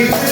ਜਿਹੜਾ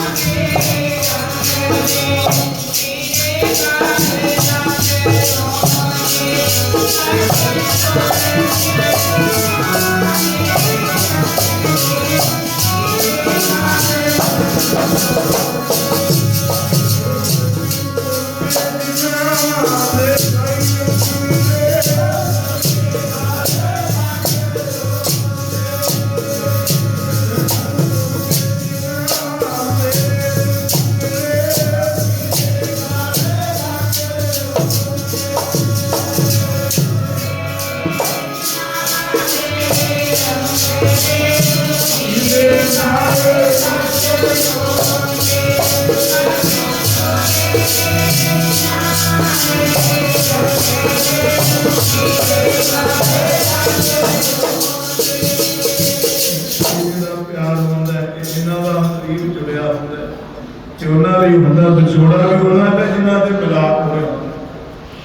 ਪਿਆਰ ਉਹਨਾਂ ਲਈ ਹੁੰਦਾ ਵਿਛੋੜਾ ਵੀ ਉਹਨਾਂ ਦਾ ਜਿਨ੍ਹਾਂ ਦੇ ਮਿਲਾਪ ਹੋਏ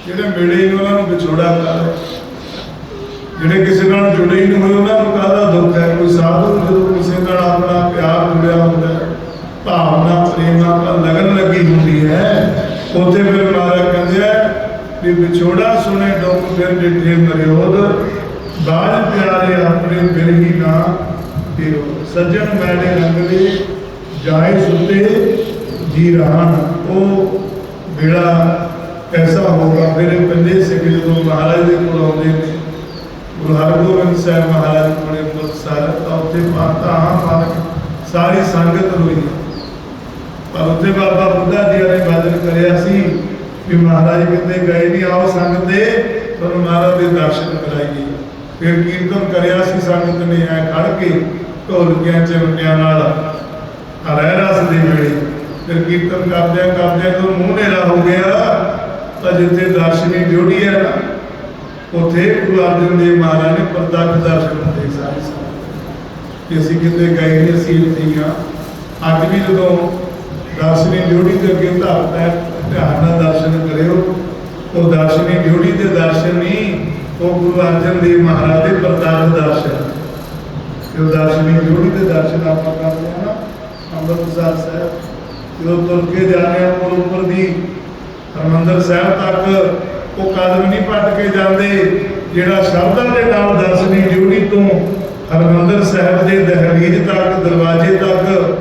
ਜਿਹੜੇ ਮਿਲੇ ਨੇ ਉਹਨਾਂ ਨੂੰ ਵਿਛੋੜਾ ਕਰ ਜਿਹੜੇ ਕਿਸੇ ਨਾਲ ਜੁੜੇ ਹੀ ਨਹੀਂ ਹੋਏ, ਉਹਨਾਂ ਨੂੰ ਕਾਹਦਾ ਦੁੱਖ ਹੈ? ਕੋਈ ਸਾਧੂ ਜਦੋਂ ਕਿਸੇ ਨਾਲ ਆਪਣਾ ਪਿਆਰ ਜੁੜਿਆ ਹੁੰਦਾ ਭਾਵਨਾ, ਪ੍ਰੇਮ ਨਾਲ ਲਗਨ ਲੱਗੀ ਹੁੰਦੀ ਹੈ, ਉੱਥੇ ਫਿਰ ਵੀ ਵਿਛੋੜਾ ਸੁਣੇ ਦੁੱਖ ਫਿਰ ਡਿਠੇ ਮਰਿਓਦ। ਬਾਜ ਪਿਆਰੇ ਆਪਣੇ ਫਿਰ ਹੀ ਨਾ ਤੇਰੋ ਸੱਜਣ ਮੈਲੇ ਰੰਗਲੇ ਜਾਏ ਸੁਤੇ ਜੀ ਰਹਾਨ ਉਹ ਵੇਲਾ ਐਸਾ ਹੋਗਾ? ਮੇਰੇ ਪੰਜੇ ਸਿੱਖ ਜਦੋਂ ਮਹਾਰਾਜ ਦੇ ਕੋਲ ਆਉਂਦੇ ਨੇ। ਗੁਰੂ ਹਰਗੋਬਿੰਦ ਸਾਹਿਬ ਮਹਾਰਾਜ ਕੋਲੇ ਮੁਕਤਸਰ ਤਾਂ ਉੱਥੇ ਮਾਤਾ ਮਾਲਕ ਸਾਰੀ ਸੰਗਤ ਹੋਈ ਪਰ ਉੱਥੇ ਬਾਬਾ ਬੁੱਢਾ ਜੀ ਨੇ ਬਾਦਲ ਕਰਿਆ ਸੀ। ਵੀ ਮਹਾਰਾਜ ਕਿਤੇ ਗਏ ਨਹੀਂ ਆਓ ਸੰਗਤ ਦੇ ਤੁਹਾਨੂੰ ਮਹਾਰਾਜ ਦੇ ਦਰਸ਼ਨ ਕਰਾਈਏ। ਫਿਰ ਕੀਰਤਨ ਕਰਿਆ ਸੀ ਸੰਗਤ ਨੇ, ਐ ਖੜ ਕੇ ਢੋਲਕਿਆਂ ਚਮਟਿਆਂ ਨਾਲ ਹਰੇ ਰਸ ਦੇ ਵੇਲੇ। ਫਿਰ ਕੀਰਤਨ ਕਰਦਿਆਂ ਕਰਦਿਆਂ ਤੋਂ ਮੂੰਹ ਨੇਰਾ ਹੋ ਗਿਆ, ਤਾਂ ਜਿੱਥੇ ਦਰਸ਼ਨੀ ਡਿਊਟੀ ਹੈ ਨਾ, ਉੱਥੇ ਗੁਰੂ ਅਰਜਨ ਦੇਵ ਮਹਾਰਾਜ ਨੇ ਪ੍ਰਤੱਖ ਦਰਸ਼ਨ ਦਿੱਤੇ ਸਾਰੇ ਸੰਗਤ। ਕਿ ਅਸੀਂ ਕਿਤੇ ਗਏ ਨਹੀਂ, ਅਸੀਂ ਇੱਥੇ ਹੀ। ਅੱਜ ਵੀ ਜਦੋਂ ਦਰਸ਼ਨੀ ਡਿਊਟੀ ਦੇ ਅੱਗੇ ਧਰਤ ਹੈ ਧਿਆਨ ਨਾਲ ਦਰਸ਼ਨ ਕਰਿਓ। ਉਹ ਦਰਸ਼ਨੀ ਡਿਊਟੀ ਦੇ ਦਰਸ਼ਨ ਨਹੀਂ, ਉਹ ਗੁਰੂ ਅਰਜਨ ਦੇਵ ਮਹਾਰਾਜ ਦੇ ਪ੍ਰਤੱਖ ਦਰਸ਼ਨ। ਜੋ ਦਰਸ਼ਨੀ ਡਿਊਟੀ ਦੇ ਦਰਸ਼ਨ ਆਪਾਂ ਕਰਦੇ ਹਾਂ ਨਾ, ਅੰਮ੍ਰਿਤਸਰ ਸਾਹਿਬ। ਜਦੋਂ ਤੁਰ ਕੇ ਜਾਂਦੇ ਆ ਪੁਲ ਉੱਪਰ ਦੀ, ਹਰਮੰਦਰ ਸਾਹਿਬ ਤੱਕ, ਉਹ ਕਦਮ ਨਹੀਂ ਪੱਟ ਕੇ ਜਾਂਦੇ, ਜਿਹੜਾ ਸ਼ਬਦਾਂ ਦੇ ਨਾਲ ਦਰਸ਼ਨੀ ਡਿਊਟੀ ਤੋਂ ਹਰਮੰਦਰ ਸਾਹਿਬ ਦੇ ਦਹਲੀਜ਼ ਤੱਕ, ਦਰਵਾਜ਼ੇ ਤੱਕ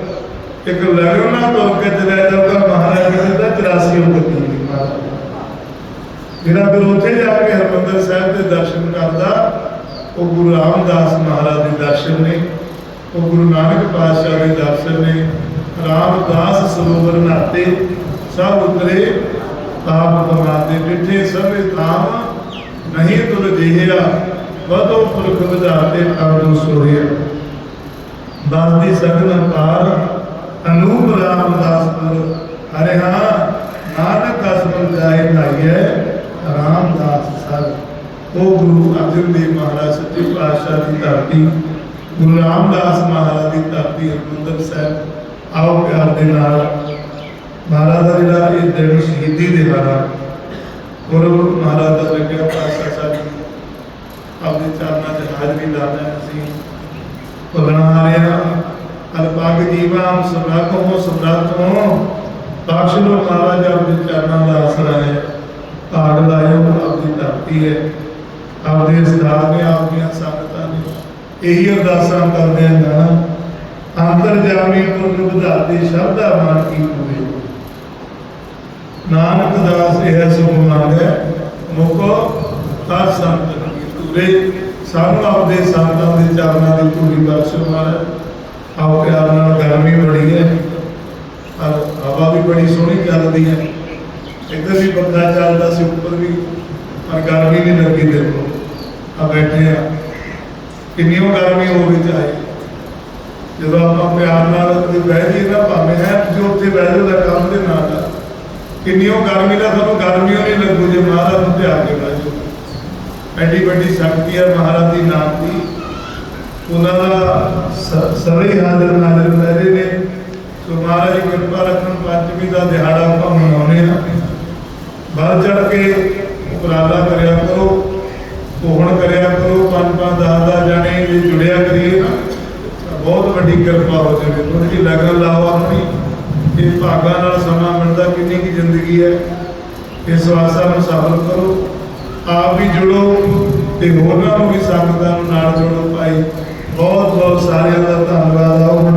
ਇੱਕ ਲਗਨ ਨਾਲ ਤੁਰ ਕੇ ਚਲਿਆ ਜਾਊਗਾ ਮਹਾਰਾਜ ਜੀ 84 ਉਪਤੀ ਦੀ ਜਿਹੜਾ ਫਿਰ ਉੱਥੇ ਜਾ ਕੇ ਹਰਮੰਦਰ ਸਾਹਿਬ ਦੇ ਦਰਸ਼ਨ ਕਰਦਾ, ਉਹ ਗੁਰੂ ਰਾਮਦਾਸ ਮਹਾਰਾਜ ਦੇ ਦਰਸ਼ਨ ਨੇ, ਉਹ ਗੁਰੂ ਨਾਨਕ ਪਾਤਸ਼ਾਹ ਦੇ ਦਰਸ਼ਨ ਨੇ, ਰਾਮਦਾਸ ਸਰੋਵਰ ਨਾਤੇ ਸਭ ਉਤਰੇ, ਆਪ ਬਮਾਤੇ ਡਿਠੇ ਸਭੇ ਧਾਮ, ਨਹੀਂ ਤੁਲ ਜਿਹਿਆ, ਵਧੋ ਪੁਰਖ ਵਧਾਤੇ ਅਵਦੁ ਸੋਹਿਆ। ਬਾਸਦੀ ਸਗਨ ਪਾਰ ਅਨੂਪ ਰਾਮਦਾਸ ਪੁਰ, ਹਰੇ ਹਾਂ ਨਾਨਕ ਅਸਮਲ ਜਾਏ ਭਾਈਏ ਰਾਮਦਾਸ ਸਰ। ਉਹ ਗੁਰੂ ਅਰਜਨ ਦੇਵ ਮਹਾਰਾਜ, ਸੱਚੇ ਪਾਤਸ਼ਾਹ ਦੀ ਧਰਤੀ, ਗੁਰੂ ਰਾਮਦਾਸ ਮਹਾਰਾਜ ਦੀ ਧਰਤੀ, ਹਰਿਮੰਦਰ ਸਾਹਿਬ, ਆਓ ਪਿਆਰ ਦੇ ਨਾਲ। ਮਹਾਰਾਜ ਦਾ ਜਿਹੜਾ ਇਹ ਦਿਨ ਸ਼ਹੀਦੀ ਦਿਹਾੜਾ ਗੁਰੂ ਮਹਾਰਾਜ ਦਾ ਲੱਗਿਆ ਪਾਤਸ਼ਾਹ ਸਾਹਿਬ ਜੀ। ਚਰਨਾਂ 'ਚ ਹਾਜ਼ਰੀ ਲਾਣਾ ਅਸੀਂ। ਭਗਣਾ ਹਾਰਿਆ। ਅਲਪਾਗ ਜੀਵਾਂ ਸਮਰਾਖੋ ਸਮਰਾਖੋ ਬਖਸ਼ ਲੋ ਮਹਾਰਾਜ ਆਪਦੇ ਚਰਨਾਂ ਦਾ ਆਸਰਾ ਹੈ। ਭਾਗ ਲਾਇਓ ਆਪਦੀ ਧਰਤੀ ਹੈ। ਆਪਦੇ ਸਦਾਰ ਨੇ ਆਪਦੀਆਂ ਸੰਗਤਾਂ ਨੇ ਇਹੀ ਅਰਦਾਸਾਂ ਕਰਦੇ ਆ ਜਾਣਾ ਅੰਤਰ ਪੁਰਖ ਵਧਾਤੇ ਸ਼ਬਦਾ ਮਨ ਕੀ ਹੋਵੇ। ਨਾਨਕ ਦਾਸ ਇਹ ਸੁਖ ਮੰਗੈ ਮੁਕੋ ਤਾਂ ਸੰਤ ਕੀ ਤੁਰੇ ਸਾਨੂੰ ਆਪਦੇ ਸੰਤਾਂ ਦੇ ਚਰਨਾਂ ਦੀ ਪੂਰੀ ਬਖਸ਼ੋ ਮਹਾਰਾਜ ਆਓ ਪਿਆਰ ਨਾਲ, ਗਰਮੀ ਬੜੀ ਹੈ। ਹਵਾ ਵੀ ਬੜੀ ਸੋਹਣੀ ਚੱਲਦੀ ਹੈ। ਇੱਧਰ ਵੀ ਪੱਖਾ ਚੱਲਦਾ ਸੀ, ਉੱਪਰ ਵੀ, ਪਰ ਗਰਮੀ ਨਹੀਂ ਲੱਗੀ ਦੇਖੋ ਆ ਬੈਠੇ ਆ। ਕਿੰਨੀ ਉਹ ਗਰਮੀ ਹੋਵੇ ਚਾਹੇ ਜਦੋਂ ਆਪਾਂ ਪਿਆਰ ਨਾਲ ਤੇ ਬਹਿ ਜਾਈਏ ਨਾ, ਭਾਵੇਂ ਹੈ, ਜੋ ਉੱਥੇ ਬਹਿ ਜਾਓ ਦਾ ਕੰਮ ਦੇ ਨਾਲ ਕਿੰਨੀ ਉਹ ਗਰਮੀ ਦਾ ਤੁਹਾਨੂੰ ਗਰਮੀ ਨਹੀਂ ਲੱਗੂ ਜੇ ਮਹਾਰਾਜ ਨੂੰ ਧਿਆਨ ਕੇ ਬਹਿ ਐਡੀ ਵੱਡੀ ਸ਼ਕਤੀ ਹੈ ਮਹਾਰਾਜ ਦੀ ਨਾਮ ਦੀ। ਉਹਨਾਂ ਦਾ ਸ- ਸਾਰੇ ਹਾਜ਼ਰ ਨਾਜ਼ਰ ਰਹੇ ਨੇ। ਸੋ ਮਹਾਰਾਜ ਕਿਰਪਾ ਰੱਖਣ ਪੰਚਮੀ ਦਾ ਦਿਹਾੜਾ ਆਪਾਂ ਮਨਾਉਂਦੇ ਆ ਬਾਹਰ ਚੜ ਕੇ ਉਪਰਾਲਾ ਕਰਿਆ ਕਰੋ ਕੋਹਣ ਕਰਿਆ ਕਰੋ ਪੰਜ ਪੰਜ ਦਸ ਦਸ ਜਾਣੇ ਜੇ ਜੁੜਿਆ ਕਰੀਏ ਨਾ ਬਹੁਤ ਵੱਡੀ ਕਿਰਪਾ ਹੋ ਜਾਵੇ। ਥੋੜੀ ਲਗਨ ਲਾਓ ਆਪਣੀ। ਇਹ ਭਾਗਾਂ ਨਾਲ ਸਮਾਂ ਮਿਲਦਾ, ਕਿੰਨੀ ਕੀ ਜ਼ਿੰਦਗੀ ਹੈ। ਇਸ ਵਾਸਤੇ ਨੂੰ ਸਫਲ ਕਰੋ। ਆਪ ਵੀ ਜੁੜੋ ਤੇ ਹੋਰਨਾਂ ਨੂੰ ਵੀ ਸੰਗਤਾਂ ਨੂੰ ਨਾਲ ਜੋੜੋ ਭਾਈ। ਬਹੁਤ ਬਹੁਤ ਸਾਰਿਆਂ ਦਾ ਧੰਨਵਾਦ ਆਓ ਹੁਣ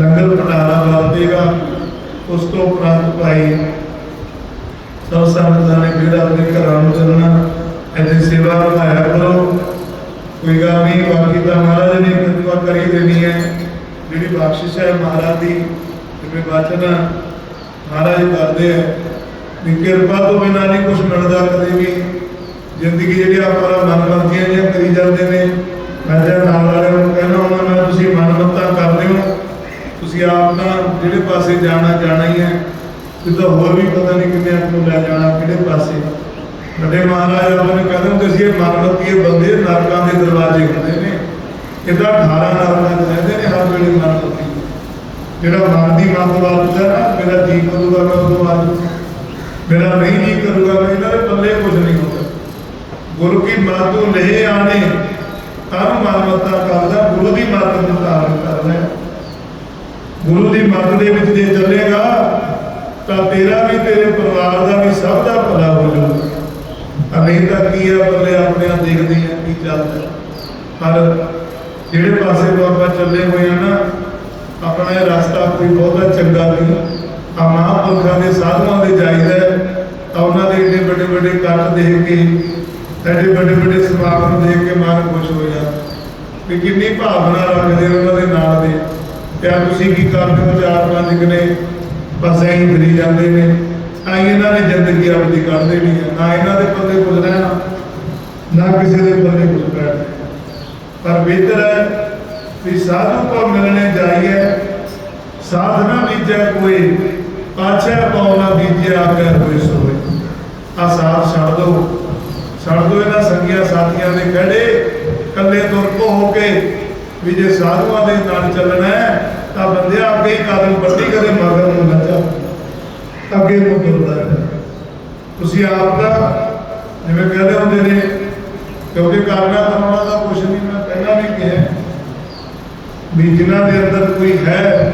ਲੰਗਰ ਭੰਡਾਰਾ ਵਰਤੇਗਾ। ਉਸ ਤੋਂ ਉਪਰੰਤ ਭਾਈ ਸਭ ਸੰਗਤਾਂ ਨੇ ਫਿਰ ਆਪਣੇ ਘਰਾਂ ਨੂੰ ਚੱਲਣਾ, ਇੱਥੇ ਸੇਵਾ ਨਿਭਾਇਆ ਕਰੋ। ਕੋਈ ਗੱਲ ਨਹੀਂ, ਬਾਕੀ ਤਾਂ ਮਹਾਰਾਜ ਨੇ ਕਿਰਪਾ ਕਰੀ ਦੇਣੀ ਹੈ। ਜਿਹੜੀ ਬਖਸ਼ਿਸ਼ ਹੈ ਮਹਾਰਾਜ ਦੀ, ਜਿਵੇਂ ਬਚਨ ਮਹਾਰਾਜ ਕਰਦੇ ਹੈ ਵੀ ਕਿਰਪਾ ਤੋਂ ਬਿਨਾਂ ਨਹੀਂ ਕੁਝ ਮਿਲਦਾ ਕਦੇ ਵੀ। ਜ਼ਿੰਦਗੀ ਜਿਹੜੀ ਆਪਾਂ ਮਨਮਰਜ਼ੀਆਂ ਜਿਹੀਆਂ ਕਰੀ ਜਾਂਦੇ ਨੇ। ਮੈਂ ਤੇ ਨਾਲ ਵਾਲਿਆਂ ਨੂੰ ਕਹਿਣਾ ਉਹਨਾਂ ਨਾਲ ਤੁਸੀਂ ਮਨਮਤਾਂ ਕਰਦੇ ਹੋ। ਤੁਸੀਂ ਆਪ ਤਾਂ ਜਿਹੜੇ ਪਾਸੇ ਜਾਣਾ ਜਾਣਾ ਹੀ ਹੈ। ਜਿੱਦਾਂ ਹੋਰ ਵੀ ਪਤਾ ਨਹੀਂ ਕਿੰਨੇ ਆਪ ਨੂੰ ਲੈ ਜਾਣਾ, ਕਿਹੜੇ ਪਾਸੇ। ਵੱਡੇ ਮਹਾਰਾਜ ਆਪਣੇ ਕਹਿੰਦੇ ਹੁੰਦੇ ਸੀ, ਇਹ ਮਨਮਤੀਏ ਬੰਦੇ ਨਰਕਾਂ ਦੇ ਦਰਵਾਜ਼ੇ ਹੁੰਦੇ ਨੇ। ਕਿੱਦਾਂ 18 ਨਰਕਾਂ ਦੇ ਰਹਿੰਦੇ ਨੇ ਹਰ ਵੇਲੇ ਮਨਮਤੀ ਜਿਹੜਾ ਮਨ ਦੀ ਮਤ ਵਰਤਦਾ ਨਾ, ਮੇਰਾ ਜੀ ਕਰੂਗਾ, ਮੈਂ ਉਦੋਂ ਆ ਮੇਰਾ ਨਹੀਂ ਜੀ ਕਰੂਗਾ, ਮੈਂ ਇਹਨਾਂ ਦੇ ਪੱਲੇ ਕੁਝ ਨਹੀਂ ਹੁੰਦਾ। ਗੁਰੂ ਕੀ ਮਤ ਤੋਂ ਲੈ ਆਣੇ ਤਾਂ ਮਨਮਤਾ ਕਰਦਾ ਗੁਰੂ ਦੀ ਮਤ ਨੂੰ ਕਰਨਾ ਗੁਰੂ ਦੀ ਮਤ ਦੇ ਵਿੱਚ ਜੇ ਚੱਲੇਗਾ, ਤਾਂ ਤੇਰਾ ਵੀ ਤੇਰੇ ਪਰਿਵਾਰ ਦਾ ਵੀ ਸਭ ਦਾ ਭਲਾ ਹੋ ਜਾਊਗਾ। ਅਮੀਰ ਦਾ ਕੀ ਆ ਬੱਲੇ ਆਪਣੇ ਆਪ ਦੇਖਦੇ ਆ ਕੀ ਚੱਲਦਾ ਪਰ ਜਿਹੜੇ ਪਾਸੇ ਤੋਂ ਆਪਾਂ ਚੱਲੇ ਹੋਏ ਆ ਨਾ, ਆਪਣਾ ਇਹ ਰਸਤਾ ਕੋਈ ਬਹੁਤਾ ਚੰਗਾ ਨਹੀਂ। ਆ ਮਹਾਂਪੁਰਖਾਂ ਦੇ ਸਾਧੂਆਂ ਦੇ ਜਾਈਦਾ ਤਾਂ ਉਹਨਾਂ ਦੇ ਇੰਨੇ ਵੱਡੇ ਵੱਡੇ ਕੱਟ ਦੇਖ ਕੇ ਸਾਡੇ ਵੱਡੇ ਵੱਡੇ ਸਮਾਗਮ ਦੇਖ ਕੇ ਮਨ ਖੁਸ਼ ਹੋ ਜਾਂਦਾ ਕਿੰਨੀ ਭਾਵਨਾ ਰੱਖਦੇ ਉਹਨਾਂ ਦੇ ਨਾਲ ਦੇ। ਤੇ ਤੁਸੀਂ ਕੀ ਕਰਦੇ ਹੋ ਚਾਰ ਪੰਜ ਕਨੇ ਬਸ ਐਂ ਫਿਰੀ ਜਾਂਦੇ ਨੇ। ਆ ਇਹਨਾਂ ਨੇ ਜ਼ਿੰਦਗੀ ਆਪਣੀ ਕੱਢਦੇ ਨਹੀਂ ਹੈ ਨਾ ਇਹਨਾਂ ਦੇ ਪੱਲੇ ਕੁਝ ਰਹਿਣਾ, ਨਾ ਕਿਸੇ ਦੇ ਪੱਲੇ ਕੁਝ ਬੈਠਣਾ ਪਰ ਬਿਹਤਰ ਹੈ ਵੀ ਸਾਧੂ ਕੋ ਮਿਲਣੇ ਜਾਈਏ, ਸਾਧਨਾ ਬੀਜੈ ਕੋਈ, ਪਾਛੈ ਪਉਣਾ ਬੀਜਿਆ ਆਗੈ ਕੋਈ ਸੋਏ। ਆ ਸਾਥ ਛੱਡ ਦੋ ਛੱਡ ਦੋ ਇਹਨਾਂ ਸੰਗੀਆਂ ਸਾਥੀਆਂ ਦੇ ਖੜੇ ਕੱਲੇ ਤੁਰ ਕੋ ਹੋ ਕੇ ਵੀ ਜੇ ਸਾਧੂਆਂ ਦੇ ਨਾਲ ਚੱਲਣਾ ਹੈ, ਤਾਂ ਬੰਦਿਆ ਅੱਗੇ ਕਦਮ ਵੱਡੀ ਕਰੇ, ਮਗਰ ਨੂੰ ਨਾ ਜਾ ਅੱਗੇ ਨੂੰ ਤੁਰਦਾ ਰਹੇ ਤੁਸੀਂ ਆਪ ਦਾ ਜਿਵੇਂ ਕਹਿੰਦੇ ਹੁੰਦੇ ਨੇ, ਕਿਉਂਕਿ ਕਰਨਾ ਕਰਾਉਣਾ ਦਾ ਕੁਝ ਨਹੀਂ, ਮੈਂ ਪਹਿਲਾਂ ਵੀ ਕਿਹਾ ਵੀ ਜਿਨ੍ਹਾਂ ਦੇ ਅੰਦਰ ਕੋਈ ਹੈ,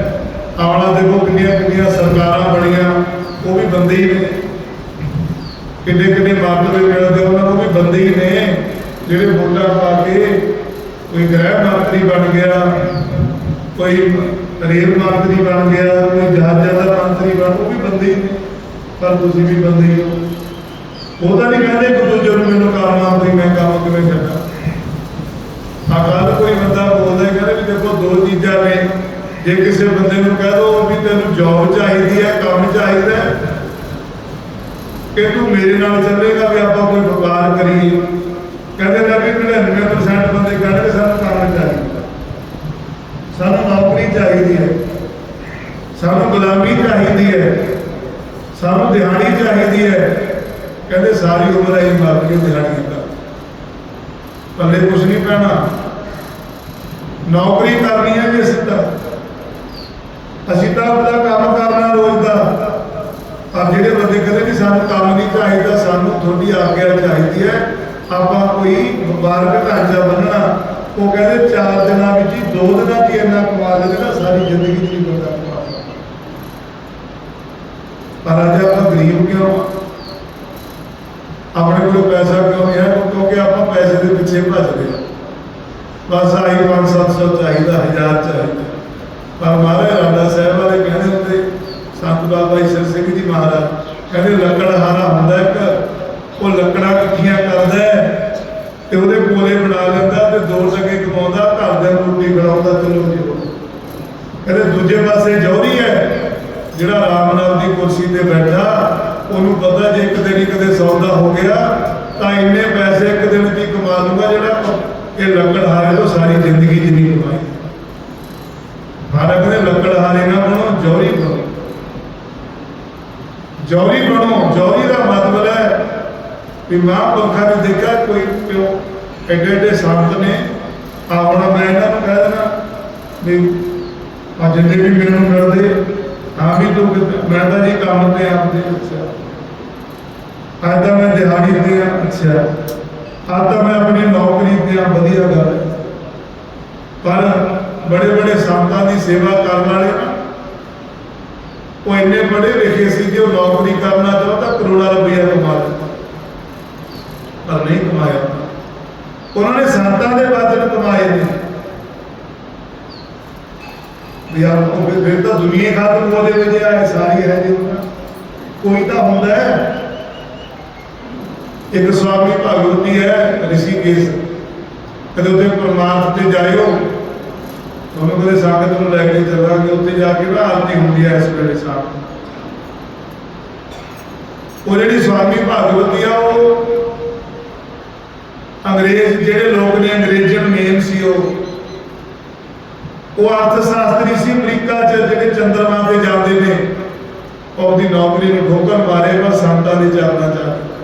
ਆਉਣਾ ਦੇਖੋ ਕਿੰਨੀਆਂ ਕਿੰਨੀਆਂ ਸਰਕਾਰਾਂ ਬਣੀਆਂ, ਉਹ ਵੀ ਬੰਦੇ ਹੀ ਨੇ। ਕਿੰਨੇ ਕਿੰਨੇ ਮਾਰਦੇ ਮਿਲਦੇ ਉਹਨਾਂ ਨੂੰ ਵੀ ਬੰਦੇ ਹੀ ਨੇ, ਜਿਹੜੇ ਵੋਟਾਂ ਪਾ ਕੇ ਕੋਈ ਗ੍ਰਹਿ ਮੰਤਰੀ ਬਣ ਗਿਆ, ਕੋਈ ਰੇਲ ਮੰਤਰੀ ਬਣ ਗਿਆ, ਕੋਈ ਜਹਾਜ਼ਾਂ ਦਾ ਮੰਤਰੀ ਬਣ, ਉਹ ਵੀ ਬੰਦੇ ਪਰ ਤੁਸੀਂ ਵੀ ਬੰਦੇ ਹੋ ਉਹ ਤਾਂ ਨਹੀਂ ਕਹਿੰਦੇ ਕਿ ਦੂਜੇ ਨੂੰ ਮੈਨੂੰ ਕੰਮ ਆਉਂਦੀ ਮੈਂ ਕੰਮ ਕਿਵੇਂ ਕਰਦਾ ਅਗਰ ਕੋਈ ਬੰਦਾ ਬੋਲਦਾ ਕਹਿੰਦਾ ਵੀ ਦੇਖੋ ਦੋ ਚੀਜ਼ਾਂ ਨੇ, ਜੇ ਕਿਸੇ ਬੰਦੇ ਨੂੰ ਕਹਿ ਦੋ ਵੀ ਤੈਨੂੰ ਜੌਬ ਚਾਹੀਦੀ ਹੈ, ਕੰਮ ਚਾਹੀਦਾ ਕਿ ਤੂੰ ਮੇਰੇ ਨਾਲ ਚੱਲੇਗਾ ਵੀ ਆਪਾਂ ਕੋਈ ਵਪਾਰ ਕਰੀਏ। ਕਹਿੰਦੇ ਨਾ ਵੀ 99% ਬੰਦੇ ਕਹਿੰਦੇ ਸਾਨੂੰ ਕੰਮ ਚਾਹੀਦਾ। ਸਾਨੂੰ ਨੌਕਰੀ ਚਾਹੀਦੀ ਹੈ। ਸਾਨੂੰ ਗੁਲਾਮੀ ਚਾਹੀਦੀ ਹੈ। ਸਾਨੂੰ ਦਿਹਾੜੀ ਚਾਹੀਦੀ ਹੈ। ਕਹਿੰਦੇ ਸਾਰੀ ਉਮਰ ਐਂ ਮਰ ਦਿਹਾੜੀ ਦਾ ਪੱਲੇ ਕੁਛ ਨਹੀਂ ਪੈਣਾ। ਨੌਕਰੀ ਕਰਨੀ ਹੈ ਵੀ ਅਸੀਂ ਤਾਂ। ਅਸੀਂ ਤਾਂ ਆਪਣਾ ਕੰਮ ਕਰਨਾ ਰੋਜ਼ ਦਾ। ਪਰ ਜਿਹੜੇ ਬੰਦੇ ਕਹਿੰਦੇ ਸਾਨੂੰ ਕੰਮ ਨਹੀਂ ਚਾਹੀਦਾ ਸਾਨੂੰ ਤੁਹਾਡੀ ਆਗਿਆ ਚਾਹੀਦੀ ਹੈ। ਆਪਾਂ ਕੋਈ ਮੁਬਾਰਕ ਢਾਂਚਾ ਬੰਨਣਾ ਉਹ ਕਹਿੰਦੇ ਚਾਰ ਦਿਨਾਂ ਵਿੱਚ ਹੀ, ਦੋ ਦਿਨਾਂ 'ਚ ਇੰਨਾ ਕਮਾ ਲੈਂਦੇ ਨਾ, ਸਾਰੀ ਜ਼ਿੰਦਗੀ 'ਚ ਬੰਦਾ ਕਮਾ ਪਰ ਅੱਜ ਆਪਾਂ ਗਰੀਬ ਕਿਉਂ ਆਪਣੇ ਕੋਲ ਪੈਸਾ ਕਿਉਂ ਨਹੀਂ ਹੈ ਕਿਉਂਕਿ ਆਪਾਂ ਪੈਸੇ ਦੇ ਪਿੱਛੇ ਭੱਜਦੇ ਹਾਂ ਬਸ ਆਈ 5-700 ਚਾਹੀਦਾ 1000 ਚਾਹੀਦਾ। ਪਰ ਮਹਾਰਾਜ ਰਾਡਾ ਸਾਹਿਬ ਵਾਲੇ ਕਹਿੰਦੇ ਹੁੰਦੇ, ਸੰਤ ਬਾਬਾ ਈਸ਼ਰ ਸਿੰਘ ਜੀ ਮਹਾਰਾਜ ਕਹਿੰਦੇ ਲੱਕੜ ਹਾਰਾ ਹੁੰਦਾ ਇੱਕ, ਉਹ ਲੱਕੜਾਂ ਇਕੱਠੀਆਂ ਕਰਦਾ ਤੇ ਉਹਦੇ ਕੋਲੇ ਬਣਾ ਲੈਂਦਾ ਤੇ ਦੋ ਟਕੇ ਕਮਾਉਂਦਾ, ਘਰ ਦੇ ਰੋਟੀ ਖਿਲਾਉਂਦਾ ਚਲੋ ਜੀ ਕਹਿੰਦੇ ਦੂਜੇ ਪਾਸੇ ਜੌਹਰੀ ਹੈ, ਜਿਹੜਾ ਰਾਮ ਨਾਮ ਦੀ ਕੁਰਸੀ ਤੇ ਬੈਠਾ, ਉਹਨੂੰ ਪਤਾ ਜੇ ਇੱਕ ਦਿਨ ਹੀ ਕਦੇ ਸੌਦਾ ਹੋ ਗਿਆ, ਤਾਂ ਇੰਨੇ ਪੈਸੇ ਇੱਕ ਦਿਨ 'ਚ ਕਮਾ ਲੂਗਾ ਜਿਹੜਾ ਇਹ ਲੱਕੜ ਹਾਰੇ ਤੋਂ ਸਾਰੀ ਜ਼ਿੰਦਗੀ 'ਚ ਨਹੀਂ ਕਮਾਈ। ਭਾਰਤ ਨੇ ਲੱਕੜ ਹਾਰੇ ਨਾ ਬਣੋ, ਜੌਹਰੀ ਬਣੋ ਬਣੋ, ਜੌਹਰੀ ਦਾ ਮਤਲਬ ਹੈ ਵੀ ਮਹਾਂਪੁਰਖਾਂ ਨੇ ਦੇਖਿਆ ਕੋਈ ਪਿਓ ਐਡੇ ਐਡੇ ਸੰਤ ਨੇ ਆ ਮੈਂ ਇਹਨਾਂ ਨੂੰ ਕਹਿ ਦੇਣਾ ਵੀ ਆ ਜਿੰਨੇ ਵੀ ਮੈਨੂੰ ਮਿਲਦੇ ਹਾਂ ਵੀ ਤੂੰ ਮੈਂ ਤਾਂ ਜੀ ਕੰਮ ਤੇ ਆਪਦੇ ਅੱਛਾ। ਅੱਜ ਤਾਂ ਮੈਂ ਦਿਹਾੜੀ ਤੇ ਆ, ਅੱਛਾ। ਅੱਜ ਤਾਂ ਮੈਂ ਆਪਣੀ ਨੌਕਰੀ ਤੇ ਆ, ਵਧੀਆ ਗੱਲ। ਪਰ ਬੜੇ ਬੜੇ ਸੰਤਾਂ ਦੀ ਸੇਵਾ ਕਰਨ ਵਾਲੇ ਉਹ ਇੰਨੇ ਪੜ੍ਹੇ ਲਿਖੇ ਸੀ ਕਿ ਉਹ ਨੌਕਰੀ ਕਰਨਾ ਚਾਹੁੰਦਾ ਕਰੋੜਾਂ ਰੁਪਇਆ ਕਮਾ ਲੈਂਦਾ ਪਰ ਨਹੀਂ ਕਮਾਇਆ। ਉਹਨਾਂ ਨੇ ਸੰਤਾਂ ਦੇ ਬਾਦਲ ਕਮਾਏ ਨੇ। ਵੀ ਆਪ ਉਹ ਫਿਰ- ਤਾਂ ਦੁਨੀਆ ਖਾਤਮ ਉਹਦੇ ਵਿੱਚ ਆਏ ਸਾਰੀ ਹੈ ਜੀ। ਕੋਈ ਤਾਂ ਹੁੰਦਾ ਹੈ। ਇੱਕ ਸਵਾਮੀ ਭਗਵਤੀ ਹੈ, ਰਿਸ਼ੀਕੇਸ਼। ਕਦੇ ਉੱਥੇ ਪਰਮਾਰਥ ਤੇ ਜਾਇਓ। ਤੁਹਾਨੂੰ ਕਦੇ ਸੰਗਤ ਨੂੰ ਲੈ ਕੇ ਚੱਲਾਂਗੇ, ਉੱਥੇ ਜਾ ਕੇ ਨਾ ਆਰਤੀ ਹੁੰਦੀ ਹੈ ਇਸ ਵੇਲੇ ਸਾਹਿਬ ਉਹ ਜਿਹੜੀ ਸਵਾਮੀ ਭਾਗਵਤੀ ਆ, ਉਹ ਅੰਗਰੇਜ਼, ਜਿਹੜੇ ਲੋਕ ਨੇ ਅੰਗਰੇਜ਼ਨ ਮੇਨ ਸੀ ਉਹ। ਉਹ ਅਰਥ ਸ਼ਾਸਤਰੀ ਸੀ, ਅਮਰੀਕਾ 'ਚ ਜਿਹੜੇ ਚੰਦਰਮਾ ਤੇ ਜਾਂਦੇ ਨੇ। ਉਹਦੀ ਨੌਕਰੀ ਨੂੰ ਠੋਕਰ ਮਾਰੇ, ਪਰ ਸੰਤਾਂ ਦੇ ਚਰਨਾਂ 'ਚ ਕੇ।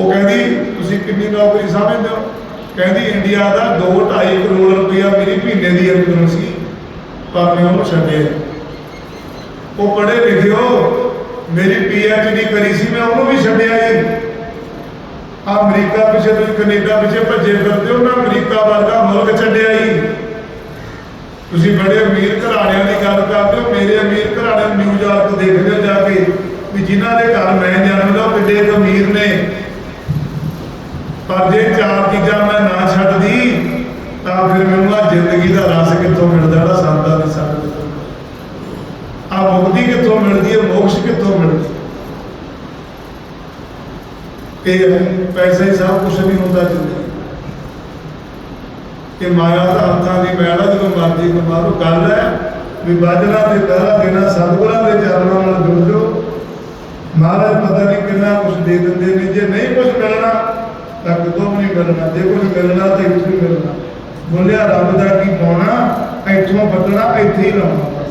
ਉਹ ਕਹਿੰਦੀ, ਤੁਸੀਂ ਕਿੰਨੀ ਨੌਕਰੀ ਸਮਝਦੇ ਹੋ? ਕਹਿੰਦੀ ਇੰਡੀਆ ਦਾ 2.5 ਕਰੋੜ ਰੁਪਇਆ ਮੇਰੀ ਮਹੀਨੇ ਦੀ ਇਨਕਮ ਸੀ, ਪਰ ਮੈਂ ਉਹਨੂੰ ਛੱਡਿਆ। ਉਹ ਪੜ੍ਹੇ ਲਿਖਿਓ ਮੇਰੀ ਪੀਐਚਡੀ ਕਰੀ ਸੀ, ਮੈਂ ਉਹਨੂੰ ਵੀ ਛੱਡਿਆ ਹੀ ਅਮਰੀਕਾ ਪਿੱਛੇ ਤੁਸੀਂ ਕੈਨੇਡਾ ਪਿੱਛੇ ਭੱਜੇ ਫਿਰਦੇ ਹੋ, ਮੈਂ ਅਮਰੀਕਾ ਵਰਗਾ ਮੁਲਕ ਛੱਡਿਆ ਹੀ ਤੁਸੀਂ ਬੜੇ ਅਮੀਰ ਘਰਾਣਿਆਂ ਦੀ ਗੱਲ ਕਰਦੇ ਹੋ, ਮੇਰੇ ਅਮੀਰ ਘਰਾਣੇ ਨੂੰ ਨਿਊਯਾਰਕ ਦੇਖਦੇ ਹੋ ਜਾ ਕੇ, ਵੀ ਜਿਨ੍ਹਾਂ ਦੇ ਘਰ ਮੈਂ ਜਨਮਦਾ ਉਹ ਕਿੱਡੇ ਅਮੀਰ ਨੇ। ਪਰ ਜੇ ਚਾਰ ਚੀਜ਼ਾਂ ਛੱਡਦੀ, ਤਾਂ ਫਿਰ ਮੈਨੂੰ ਆ ਜ਼ਿੰਦਗੀ ਦਾ ਰਸ ਕਿੱਥੋਂ ਮਿਲਦਾ, ਜਿਹੜਾ ਸੰਤਾਂ ਦੀ ਸੰਗਤ ਆ ਮੁਕਤੀ ਕਿੱਥੋਂ ਮਿਲਦੀ ਹੈ, ਮੋਕਸ਼ ਕਿੱਥੋਂ ਮਿਲਦੀ ਇਹ ਪੈਸੇ ਹੀ ਸਭ ਕੁਝ ਨਹੀਂ ਹੁੰਦਾ ਜ਼ਿੰਦਗੀ ਕਿ ਮਾਇਆ ਦਾ ਹੱਥਾਂ ਦੀ ਮੈਲਾ ਜਦੋਂ ਮਰਜ਼ੀ ਕਮਾਰੋ ਗੱਲ ਹੈ ਵੀ ਬਾਜਰਾ ਤੇ ਪਹਿਰਾ ਦੇਣਾ ਸਤਿਗੁਰਾਂ ਦੇ ਚਰਨਾਂ ਨਾਲ ਜੁੜ ਜਾਓ। ਮਹਾਰਾਜ ਪਤਾ ਨਹੀਂ ਕਿੰਨਾ ਕੁਝ ਦੇ ਦਿੰਦੇ ਨੇ। ਜੇ ਨਹੀਂ ਕੁਝ ਮਿਲਣਾ ਤਾਂ ਕਿਤੋਂ ਵੀ ਮਿਲਣਾ ਜੇ ਕੁਝ ਮਿਲਣਾ ਤਾਂ ਇੱਥੇ ਹੀ ਮਿਲਣਾ। ਬੋਲਿਆ ਰੱਬ ਦਾ ਕੀ ਪਾਉਣਾ, ਇੱਥੋਂ ਬਦਲਣਾ, ਇੱਥੇ ਹੀ ਲਾਉਣਾ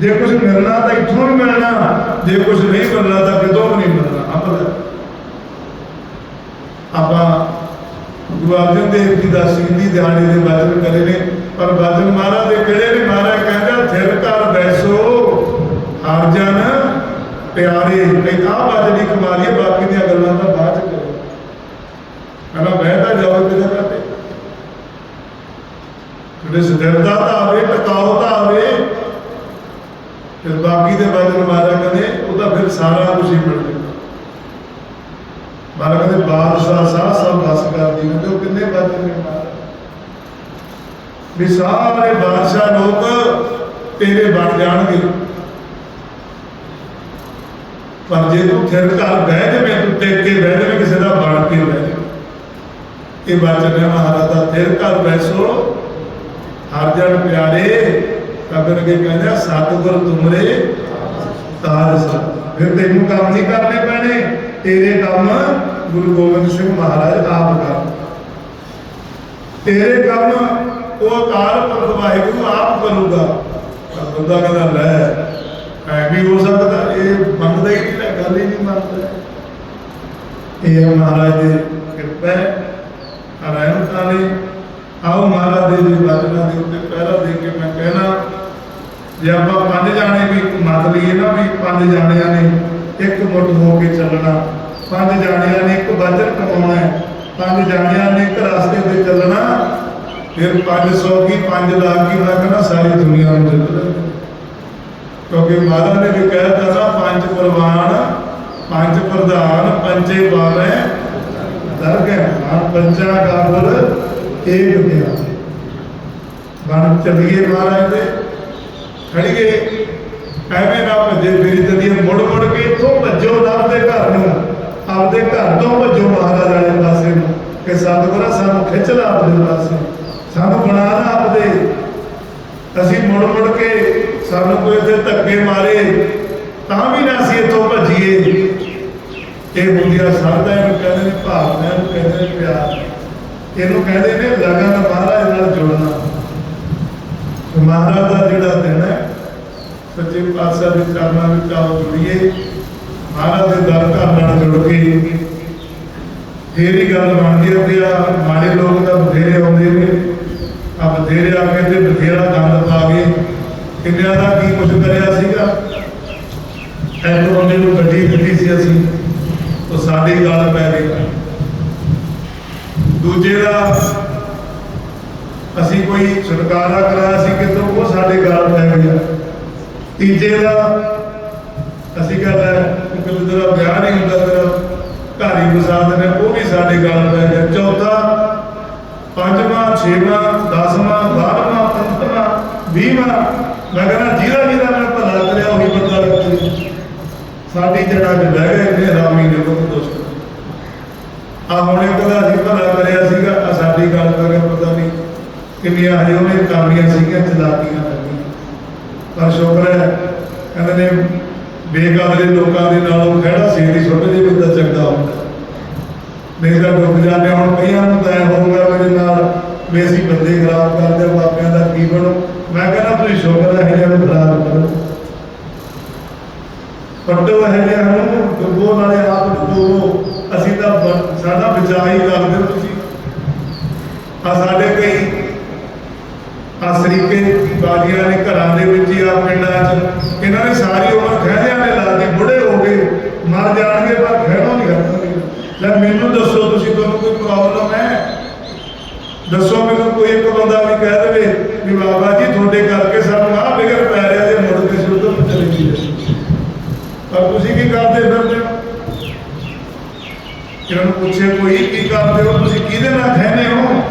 ਜੇ ਕੁਝ ਮਿਲਣਾ ਤਾਂ ਇੱਥੋਂ ਵੀ ਮਿਲਣਾ, ਜੇ ਕੁਝ ਨਹੀਂ ਮਿਲਣਾ ਤਾਂ ਕਿਤੋਂ ਵੀ ਨਹੀਂ ਮਿਲਣਾ ਅਮਰ ਆਪਾਂ ਗੁਰੂ ਅਰਜਨ ਦੇਵ ਜੀ ਦਾ ਸ਼ਹੀਦੀ ਦਿਹਾੜੇ ਦੇ ਵਚਨ ਕਰੇ ਨੇ, ਪਰ ਵਚਨ ਮਹਾਰਾਜ ਦੇ ਕਿਹੜੇ ਨੇ? ਮਹਾਰਾਜ ਕਹਿੰਦਾ ਥਿਰ ਘਰ ਬੈਸੋ ਹਰਜਨ ਪਿਆਰੇ। ਇਹ ਆ ਵਚਨੀ ਕਮਾਲੀਏ ਬਾਕੀ ਦੀਆਂ ਗੱਲਾਂ ਤਾਂ ਬਾਅਦ ਚ ਕਰੋ ਕਹਿੰਦਾ ਬਹਿਦਾ ਜਾਓ ਤੇ ਜਗ੍ਹਾ ਤੇ। ਸਥਿਰਤਾ ਤਾਂ ਆਵੇ ਟਿਕਾਓ ਤਾਂ ਆਵੇ। ਫਿਰ ਬਾਕੀ ਦੇ ਵਚਨ ਮਹਾਰਾਜ ਕਹਿੰਦੇ ਉਹਦਾ ਫਿਰ ਸਾਰਾ ਕੁਝ ਹੀ ਮਿਲ ਜਾਂਦਾ ਮਹਾਰਾਜ ਕਹਿੰਦੇ, ਬਾਦਸ਼ਾਹ ਸਾਹ ਸਭ ਬਸ ਕਰਦੀ ਨੇ ਉਹ ਕਿੰਨੇ ਵਚਨ ਨੇ ਮਹਾਰਾਜ ਵੀ ਸਾਰੇ ਬਾਦਸ਼ਾਹ ਲੋਕ ਤੇਰੇ ਬਣ ਜਾਣਗੇ। ਪਰ ਜੇ ਤੂੰ ਥਿਰ ਘਰ ਬਹਿ ਜਾਵੇਂ, ਤੂੰ ਟਿਕ ਕੇ ਬਹਿ ਜਾਵੇਂ, ਕਿਸੇ ਦਾ ਬਣ ਕੇ ਬਹਿ ਜਾਵੇਂ ਇਹ ਬਚਨ ਹੈ ਮਹਾਰਾਜ ਦਾ ਘਰ ਬੈਸੋ ਹਰ ਜਨ ਪਿਆਰੇ, ਕਬਰ ਕੇ ਕਹਿੰਦਾ ਸਤਿਗੁਰ ਤੁਮਰੇ ਤਾਰ ਸਤ ਫਿਰ ਤੈਨੂੰ ਕੰਮ ਨਹੀਂ ਕਰਨੇ ਪੈਣੇ, ਤੇਰੇ ਕੰਮ ਗੁਰੂ ਗੋਬਿੰਦ ਸਿੰਘ ਮਹਾਰਾਜ ਆਪ ਕਰ। ਤੇਰੇ ਕੰਮ ਉਹ ਅਕਾਲ ਪੁਰਖ ਵਾਹਿਗੁਰੂ ਆਪ ਕਰੂਗਾ। ਬੰਦਾ ਕਹਿੰਦਾ, ਲੈ, ਐ ਵੀ ਹੋ ਸਕਦਾ, ਇਹ ਮੰਨਦਾ ਹੀ ਨਹੀਂ ਗੱਲ ਹੀ ਨਹੀਂ ਮੰਨਦਾ। ਇਹ ਮਹਾਰਾਜ ਦੀ ਕਿਰਪਾ ਹੈ। ਰਹਿਮਤਾਂ ਨੇ, ਆਓ ਮਹਾਰਾਜ ਦੇ ਜੀ ਬਚਨਾਂ ਦੇ ਉੱਤੇ ਪਹਿਰਾ ਦੇ ਕੇ ਮੈਂ ਕਹਿਣਾ, ਜੇ ਆਪਾਂ ਪੰਜ ਜਾਣੇ ਵੀ ਮੰਨ ਲਈਏ ਨਾ ਵੀ ਪੰਜ ਜਾਣਿਆਂ ਨੇ ਇੱਕ ਮੁੱਠ ਹੋ ਕੇ ਚੱਲਣਾ, ਪੰਜ ਜਾਣਿਆਂ ਨੇ ਇੱਕ ਵਚਨ ਕਮਾਉਣਾ ਹੈ, ਪੰਜ ਜਾਣਿਆਂ ਨੇ ਇੱਕ ਰਸਤੇ ਤੇ ਚੱਲਣਾ, ਫਿਰ 500 ਕੀ 5 ਲੱਖ ਕੀ ਮੈਂ ਸਾਰੀ ਦੁਨੀਆ ਨੂੰ ਜਿੱਤ ਲੈਂਦੇ ਕਿਉਂਕਿ ਮਹਾਰਾਜ ਨੇ ਵੀ ਕਹਿ ਦਿੱਤਾ ਨਾ, ਪੰਜ ਪ੍ਰਵਾਨ, ਪੰਜ ਪ੍ਰਧਾਨ, ਪੰਜੇ ਬਾਵੇਂ ਦਰਗਹਿ ਮਾਨ ਪੰਜਾ ਕਾ ਏਕ ਪਿਆ। ਬਣ ਚੱਲੀਏ ਮਹਾਰਾਜ ਦੇ। ਖੜੀਏ। ਐਵੇਂ ਨਾ ਭੱਜੇ ਫਿਰੀ ਚੱਲੀਏ ਮੁੜ ਮੁੜ ਕੇ ਇੱਥੋਂ ਭੱਜੋ ਰੱਬ ਦੇ ਘਰ ਨੂੰ। ਆਪਦੇ ਘਰ ਤੋਂ ਭੱਜੋ ਮਹਾਰਾਜ ਵਾਲੇ ਪਾਸੇ ਨੂੰ। ਕਿ ਸਤਿਗੁਰਾਂ ਸਾਨੂੰ ਖਿੱਚ ਲਾ ਆਪਦੇ ਪਾਸੇ। ਸਾਨੂੰ ਬਣਾ ਨਾ ਆਪਦੇ। ਅਸੀਂ ਮੁੜ ਮੁੜ ਕੇ ਸਾਨੂੰ ਕੋਈ ਇੱਥੇ ਧੱਕੇ ਮਾਰੇ। ਤਾਂ ਵੀ ਨਾ ਅਸੀਂ ਇੱਥੋਂ ਭੱਜੀਏ। ਇਹ ਹੁੰਦੀਆਂ ਸਰਦਾ ਇਹਨੂੰ ਕਹਿੰਦੇ ਨੇ ਭਾਵਨਾ ਇਹਨੂੰ ਕਹਿੰਦੇ ਨੇ ਪਿਆਰ। ਇਹਨੂੰ ਕਹਿੰਦੇ ਨੇ ਲਗਨ ਮਹਾਰਾਜ ਨਾਲ ਜੁੜਨਾ। ਮਹਾਰਾਜ ਦਾ ਜਿਹੜਾ ਦਿਨ ਹੈ, ਸੱਚੇ ਪਾਤਸ਼ਾਹ ਦੇ ਚਰਨਾਂ ਵਿੱਚ ਆਓ ਜੁੜੀਏ। ਮਹਾਰਾਜ ਦੇ ਦਰ ਘਰ ਨਾਲ ਜੁੜ ਕੇ। ਫੇਰ ਹੀ ਗੱਲ ਬਣਦੀ ਹੈ ਤੇ ਆ ਮਾੜੇ ਲੋਕ ਤਾਂ ਬਥੇਰੇ ਆਉਂਦੇ ਨੇ। ਆ ਬਥੇਰੇ ਆ ਕੇ ਤੇ ਬਥੇਰਾ ਗੰਦ ਪਾ ਕੇ ਕਿੰਨਿਆਂ ਦਾ ਕੀ ਕੁਝ ਕਰਿਆ ਸੀਗਾ? ਐਤੋਂ ਬੰਦੇ ਨੂੰ ਗੱਡੀ ਦਿੱਤੀ ਸੀ ਅਸੀਂ। ਉਹ ਸਾਡੀ ਗੱਲ ਪੈ ਗਈ। ਦੂਜੇ ਦਾ ਅਸੀਂ ਕੋਈ ਛੁਟਕਾਰਾ ਕਰਾਇਆ ਸੀ ਕਿਤੋਂ ਉਹ ਸਾਡੇ ਗੱਲ ਪੈ ਗਿਆ ਤੀਜੇ ਦਾ ਅਸੀਂ ਕਹਿੰਦਾ ਕਿ ਤੇਰਾ ਵਿਆਹ ਨਹੀਂ ਹੁੰਦਾ, ਤੇਰਾ ਘਰ ਹੀ ਵਸਾ ਦਿੰਦੇ ਉਹ ਵੀ ਸਾਡੇ ਗੱਲ ਪੈ ਗਿਆ ਚੌਥਾ, ਪੰਜਵਾਂ, ਛੇਵਾਂ, ਦਸਵਾਂ, ਬਾਰਵਾਂ ਪੰਦਰਵਾਂ ਵੀਹਵਾਂ, ਮੈਂ ਕਹਿੰਦਾ ਜਿਹਦਾ ਜਿਹਦਾ ਮੈਂ ਭਲਾ ਕਰਿਆ, ਉਹੀ ਬੰਦਾ ਰੱਖੇ ਸਾਡੀ ਜਿਹੜਾ 'ਚ ਬਹਿ ਗਏ ਨੇ ਰਾਮੀ ਨੇ ਬਹੁਤ ਦੋਸਤ ਆ ਹੁਣ ਇੱਕ ਅਸੀਂ ਭਲਾ ਕਰਿਆ ਸੀਗਾ ਆ ਸਾਡੀ ਗੱਲ ਕਰਕੇ ਪਤਾ ਨਹੀਂ ਕਿੰਨੀਆਂ ਹਜੇ ਉਹਨੇ ਕਰਨੀਆਂ ਸੀਗੀਆਂ ਚਲਾਕੀਆਂ ਕਰਨੀਆਂ। ਪਰ ਸ਼ੁਕਰ ਹੈ ਕਹਿੰਦੇ ਨੇ ਬੇਕਦਰੇ ਲੋਕਾਂ ਦੇ ਨਾਲੋਂ ਖੜਾ ਸੀਟੀ ਸੁੱਟ ਜੇ ਵੀ ਤਾਂ ਚੰਗਾ ਹੁੰਦਾ। ਨਹੀਂ ਤਾਂ ਡੁੱਬ ਜਾਂਦੇ ਹੁਣ ਕਈਆਂ ਨੂੰ ਤਾਂ ਹੋਊਗਾ ਮੇਰੇ ਨਾਲ ਵੀ ਅਸੀਂ ਬੰਦੇ ਖਰਾਬ ਕਰਦੇ ਹਾਂ, ਦਾ ਕੀ ਬਣੂ। ਮੈਂ ਕਹਿੰਦਾ ਤੁਸੀਂ ਸ਼ੁਕਰ ਹੈ ਜਿਹੜਾ ਨੂੰ ਖਰਾਬ ਕਰੋ ਪੱਟੋ ਹੈ ਜਿਹੜਾ ਡੁੱਬੋ ਨਾਲੇ ਆਪ ਡੁੱਬੋ ਅਸੀਂ ਤਾਂ ਸਾਡਾ ਬਚਾਅ ਹੀ ਕਰਦੇ ਹੋ ਤੁਸੀਂ। ਆ ਸਾਡੇ ਕਈ ਆ ਸਰੀਕੇ ਬਾਜੀਆਂ ਨੇ ਘਰਾਂ ਦੇ ਵਿੱਚ ਆ ਪਿੰਡਾਂ 'ਚ। ਇਹਨਾਂ ਨੇ ਸਾਰੀ ਉਮਰ ਖਹਿੜਿਆਂ ਨੇ ਲਾਤੀ ਬੁੱਢੇ ਹੋ ਗਏ। ਮਰ ਜਾਣਗੇ ਪਰ ਖਹਿੜੋਂ ਨਹੀਂ ਹਟਣਗੇ। ਲੈ ਮੈਨੂੰ ਦੱਸੋ ਤੁਸੀਂ, ਤੁਹਾਨੂੰ ਕੋਈ ਪ੍ਰੋਬਲਮ ਹੈ? ਦੱਸੋ ਮੈਨੂੰ ਕੋਈ ਇੱਕ ਬੰਦਾ ਵੀ ਕਹਿ ਦੇਵੇ ਵੀ ਬਾਬਾ ਜੀ, ਤੁਹਾਡੇ ਕਰਕੇ ਸਾਨੂੰ ਆਹ ਬਿਗੜ ਪੈ ਰਿਹਾ ਜੇ ਮੁੜ ਕੇ ਸ਼ੁਰੂ ਤੋਂ ਚਲੇ ਗਈ ਪਰ ਤੁਸੀਂ ਕੀ ਕਰਦੇ ਫਿਰਦੇ ਹੋ? ਕਿਰਨ ਨੂੰ ਪੁੱਛੇ ਕੋਈ ਕੀ ਕਰਦੇ ਹੋ? ਤੁਸੀਂ ਕਿਹਦੇ ਨਾਲ ਖਹਿਨੇ ਹੋ?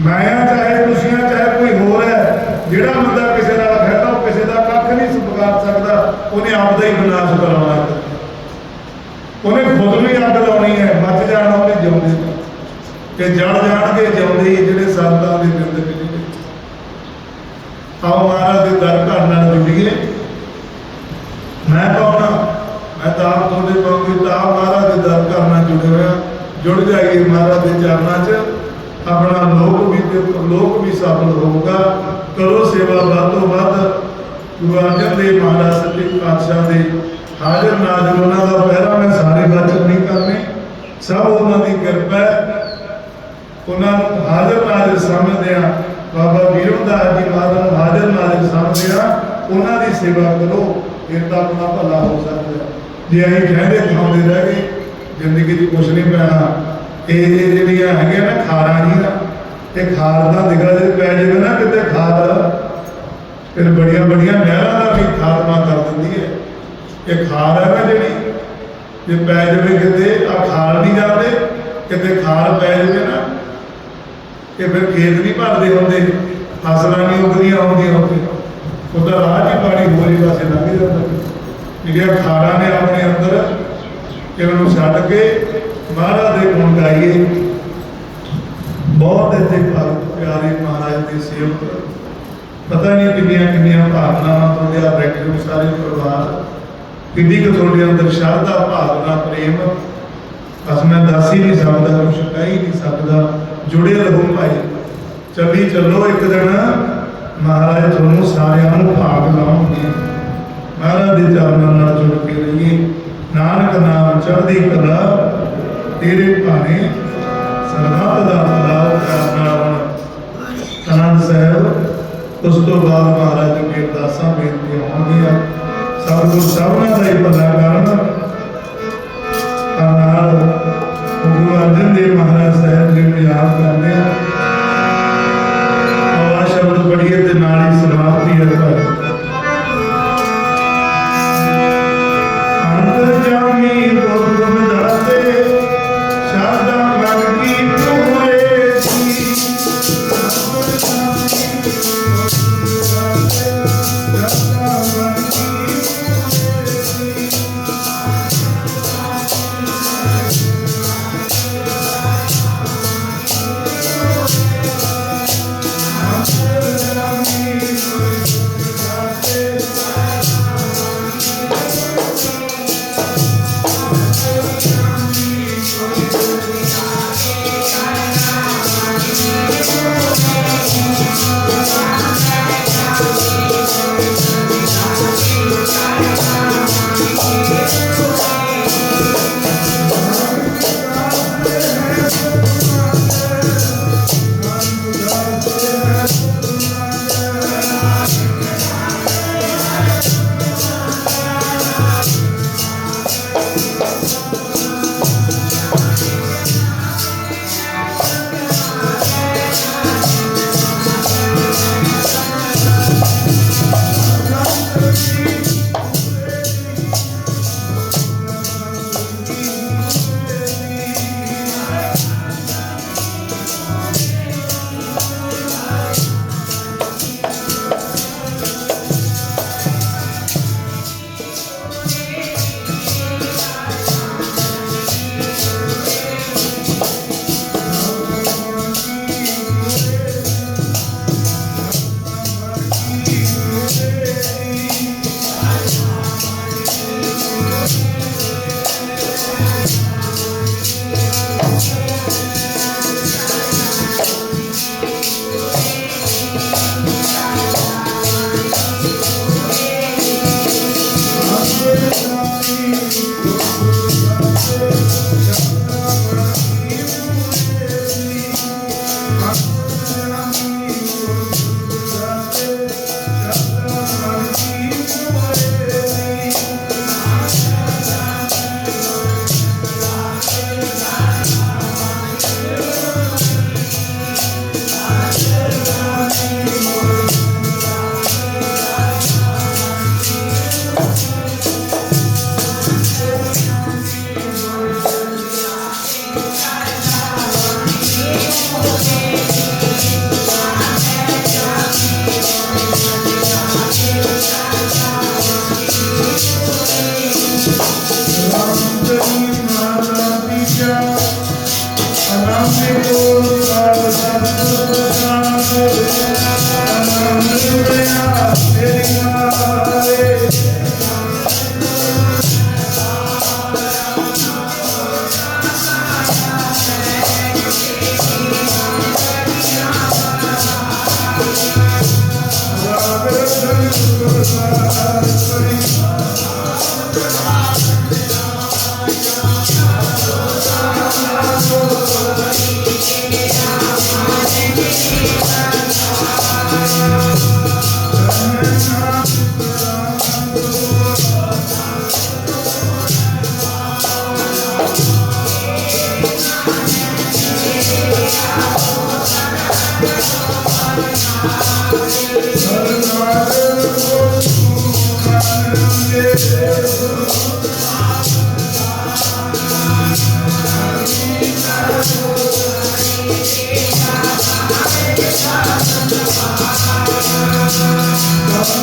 ਮਾਇਆ ਚਾਹੇ ਤੁਸੀਂ ਚਾਹੇ ਕੋਈ ਹੋਰ ਹੈ, ਜਿਹੜਾ ਬੰਦਾ ਕਿਸੇ ਨਾਲ ਖਹਿਦਾ, ਉਹ ਕਿਸੇ ਦਾ ਕੱਖ ਨਹੀਂ ਸੁਪਕਾਰ ਸਕਦਾ, ਉਹਨੇ ਆਪਦਾ ਹੀ ਵਿਨਾਸ਼ ਕਰਾਉਣਾ ਉਹਨੇ ਖੁਦ ਨੂੰ ਹੀ ਅੱਗ ਲਾਉਣੀ ਹੈ, ਬਚ ਜਾਣਾ ਉਹਨੇ ਜਿਉਂਦੇ ਤੇ ਜੜ ਜਾਣਗੇ ਜਿਉਂਦੇ ਜਿਹੜੇ ਸੰਤਾਂ ਦੇ ਬਿੰਦ ਨੇ ਆਓ ਮਹਾਰਾਜ ਦੇ ਦਰ ਘਰ ਨਾਲ ਜੁੜੀਏ ਮੈਂ ਕਹਣਾ ਮੈਂ ਤਾਂ ਆਪ ਤੁਹਾਡੇ ਕੋਲ ਤਾਂ ਮਹਾਰਾਜ ਦੇ ਦਰ ਘਰ ਨਾਲ ਜੁੜੇ ਹੋਇਆ ਜੁੜ ਜਾਈਏ ਮਹਾਰਾਜ ਦੇ ਚਰਨਾਂ 'ਚ। ਆਪਣਾ ਲੋਕ ਵੀ ਤੇ ਲੋਕ ਵੀ ਸਫਲ ਹੋਊਗਾ। ਕਰੋ ਸੇਵਾ ਵੱਧ ਤੋਂ ਵੱਧ। ਗੁਰੂ ਅਰਜਨ ਦੇਵ ਮਹਾਰਾਜ ਸੱਚੇ ਪਾਤਸ਼ਾਹ ਦੇ ਹਾਜ਼ਰ ਨਾਜ਼ਰ ਉਹਨਾਂ ਦਾ ਪਹਿਰਾ ਮੈਂ ਸਾਰੇ ਬਚਨ ਨਹੀਂ ਕਰਨੇ। ਸਭ ਉਹਨਾਂ ਦੀ ਕਿਰਪਾ ਉਹਨਾਂ ਨੂੰ ਹਾਜ਼ਰ ਨਾਜ਼ਰ ਸਮਝਦੇ ਆ। ਬਾਬਾ ਵੀਰੋਦਾਸ ਜੀ ਮਹਾਰਾਜ ਨੂੰ ਹਾਜ਼ਰ ਨਾਜ਼ਰ ਸਮਝਦੇ ਆ। ਉਹਨਾਂ ਦੀ ਸੇਵਾ ਕਰੋ। ਫਿਰ ਤਾਂ ਆਪਣਾ ਭਲਾ ਹੋ ਸਕਦਾ ਜੇ ਅਸੀਂ ਕਹਿੰਦੇ ਖਾਉਂਦੇ ਰਹਿ ਗਏ, ਜ਼ਿੰਦਗੀ 'ਚ ਕੁਛ ਨਹੀਂ ਪੈਣਾ। ਇਹ ਜਿਹੜੀਆਂ ਹੈਗੀਆਂ ਨਾ ਖਾਰਾਂ ਜੀਆਂ, ਇਹ ਖਾਰ ਦਾ ਨਿਕਲ ਜੇ ਪੈ ਜਾਵੇ ਨਾ ਕਿਤੇ ਖਾਰ, ਫਿਰ ਬੜੀਆਂ ਬੜੀਆਂ ਨਹਿਰਾਂ ਦਾ ਵੀ ਖਾਤਮਾ ਕਰ ਦਿੰਦੀ ਹੈ। ਇਹ ਖਾਰ ਹੈ ਨਾ ਜਿਹੜੀ, ਜੇ ਪੈ ਜਾਵੇ ਕਿਤੇ ਆ ਖਾਰ ਨਹੀਂ ਜਾਂਦੇ, ਕਿਤੇ ਖਾਰ ਪੈ ਜਾਵੇ ਨਾ, ਇਹ ਫਿਰ ਖੇਤ ਨਹੀਂ ਭਰਦੇ ਹੁੰਦੇ, ਫਸਲਾਂ ਨਹੀਂ ਉਗਦੀਆਂ ਹੁੰਦੀਆਂ ਉੱਥੇ। ਉਹਦਾ ਰਾਹ ਹੀ ਪਾਣੀ ਹੋਰੀ ਪਾਸੇ ਲੰਘ ਜਾਂਦਾ। ਜਿਹੜੀਆਂ ਖਾੜਾਂ ਨੇ ਆਪਣੇ ਅੰਦਰ ਇਹਨਾਂ ਨੂੰ ਛੱਡ ਕੇ ਮਹਾਰਾਜ ਦੇ ਗੁਣ ਗਾਈਏ ਬਹੁਤ ਇੱਥੇ ਪਿਆਰੇ ਮਹਾਰਾਜ ਦੇ ਸੇਵਕ। ਪਤਾ ਨਹੀਂ ਕਿੰਨੀਆਂ ਕਿੰਨੀਆਂ ਭਾਵਨਾਵਾਂ ਤੋਂ ਲਿਆ ਬੈਠੇ ਹੋ ਸਾਰੇ ਪਰਿਵਾਰ। ਕਿੰਨੀ ਕੁ ਤੁਹਾਡੇ ਅੰਦਰ ਸ਼ਰਧਾ, ਭਾਵਨਾ, ਪ੍ਰੇਮ। ਬਸ ਮੈਂ ਦੱਸ ਹੀ ਨਹੀਂ ਸਕਦਾ ਕੁਛ ਕਹਿ ਹੀ ਨਹੀਂ ਸਕਦਾ। ਜੁੜੇ ਰਹੋ ਭਾਈ। ਚੱਲੀ ਚੱਲੋ ਇੱਕ ਦਿਨ। ਮਹਾਰਾਜ ਤੁਹਾਨੂੰ ਸਾਰਿਆਂ ਨੂੰ ਭਾਗ ਲਾਉਣਗੇ। ਮਹਾਰਾਜ ਦੇ ਚਰਨਾਂ ਨਾਲ ਜੁੜ ਕੇ ਰਹੀਏ। ਨਾਨਕ ਨਾਮ ਚੜ੍ਹਦੀ ਕਲਾ, ਤੇਰੇ ਭਾਣੇ ਸਰਬੱਤ ਦਾ ਭਲਾ ਕਰਨਾ ਆਨੰਦ ਸਾਹਿਬ, ਉਸ ਤੋਂ ਬਾਅਦ ਮਹਾਰਾਜ ਅੱਗੇ ਅਰਦਾਸਾਂ ਬੇਨਤੀ ਹੋਣਗੀਆਂ। ਸਤਿਗੁਰ ਸਾਹਿਬਾਂ ਦਾ ਹੀ ਭਲਾ ਕਰਨ। ਤਾਂ ਨਾਲ ਗੁਰੂ ਅਰਜਨ ਦੇਵ ਮਹਾਰਾਜ ਸਾਹਿਬ ਜੀ ਨੂੰ ਯਾਦ ਕਰਦੇ ਆ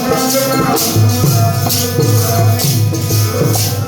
Thank you.